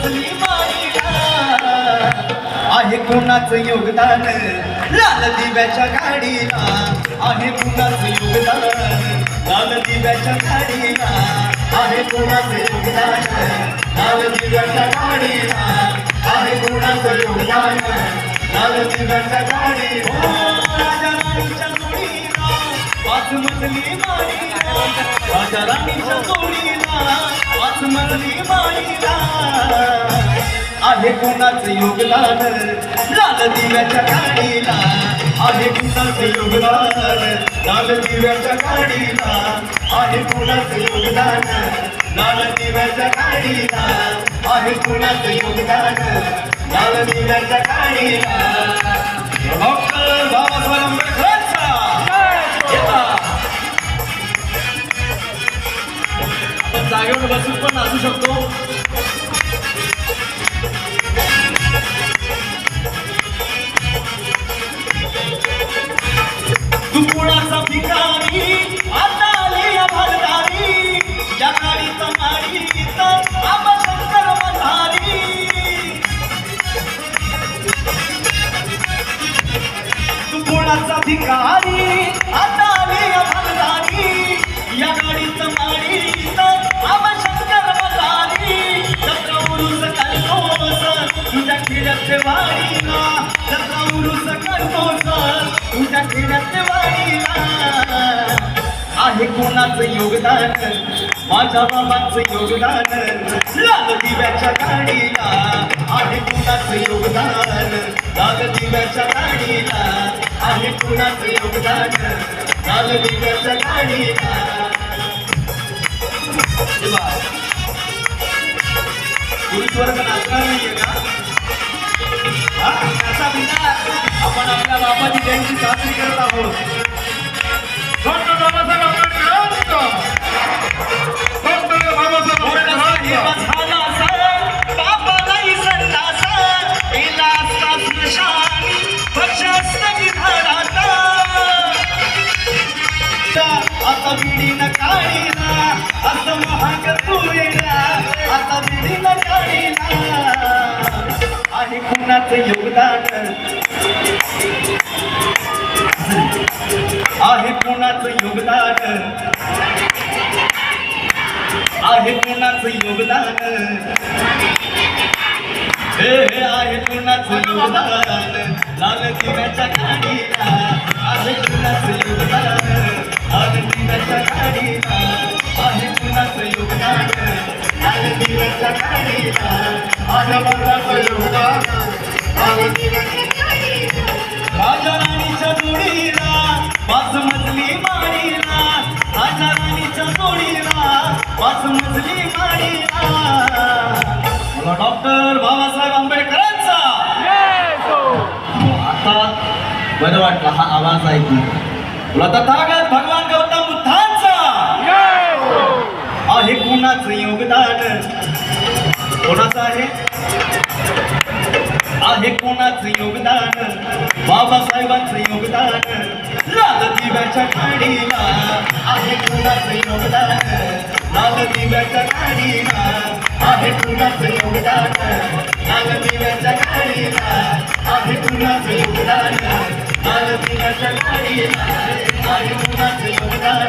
वाचली आहे कुणाचं योगदान? लाल दिव्याच्या गाडीला आहे कुणाचं योगदान? लाल दिव्याच्या गाडीला आहे कुणाचं योगदान? लाल दिव्याच्या गाडीला आहे कुणाचं योगदान? लाल दिव्याच्या गाडीला वाच हो, मधली माळीला राजा राणीच्या जोडीला. वाच मधली माळीला आहे कुणाचं योगदान? लाल दिव्याच्या गाडीला आहे कुणाचं योगदान? लाल दिव्याच्या गाडीला आहे कुणाचं योगदान? लाल दिव्याच्या गाडीला आहे कुणाचं योगदान? लाल दिव्याच्या गाडीला डॉक्टर बाबासाहेब आंबेडकरांचा जागेवर बसून पण असू शकतो. कुणाचा भिकारी? आता आली या या मधारी तू भिकारी? आता आली या या गाडीत माडीत आबा शंकर मधारी जत्रा उरुस करतोस तुझ्या खेड्यात वाडीला जत्रा उरुस करतोस तुझ्या खेड्यात आहे कोणाचं योगदान? माझ्या बाबांचं योगदान. लाल दिव्याच्या गाडीला आहे कोणाचं योगदान? लाल दिव्याच्या गाडीला आहे कोणाचं योगदान? लाल दिव्याच्या गाडीला हे आपण आपल्या बाबाची जयंती साजरी करत आहोत. डॉक्टर बाबासाहेब आंबेडकरांचा आता बिडीनं काढीला असं महाग तू वेगळा आता बिडीनं काढीला. कुणाचं योगदान? कुणाचं योगदान. आहे कुणाचं योगदान. हे हे आहे कुणाचं योगदान. लाल दिव्याच्या गाडीला आहे कुणाचं योगदान. लाल दिव्याच्या गाडीला आहे कुणाचं योगदान. लाल दिव्याच्या गाडीला आहे कुणाचं योगदान. राजा राणीच्या जोडीला. पाच मजली माडीला राजा जोडीला पाच मजली माडीला मला डॉक्टर बाबासाहेब आंबेडकरांचा. आता बरं वाटलं हा आवाज ऐकून तुला तथागत भगवान गौतम बुद्धांचा. आहे कुणाचं योगदान? कोणाचं आहे? आहे कोणाचं योगदान? बाबासाहेबांचं योगदान? लाल दिव्याच्या गाडीला आहे. कुणाचं योगदान लाल दिव्याच्या गाडीला आहे कुणाचं योगदान लाल दिव्याच्या गाडीला आहे कुणाचं योगदान लाल दिव्याच्या आहे कुणाचं योगदान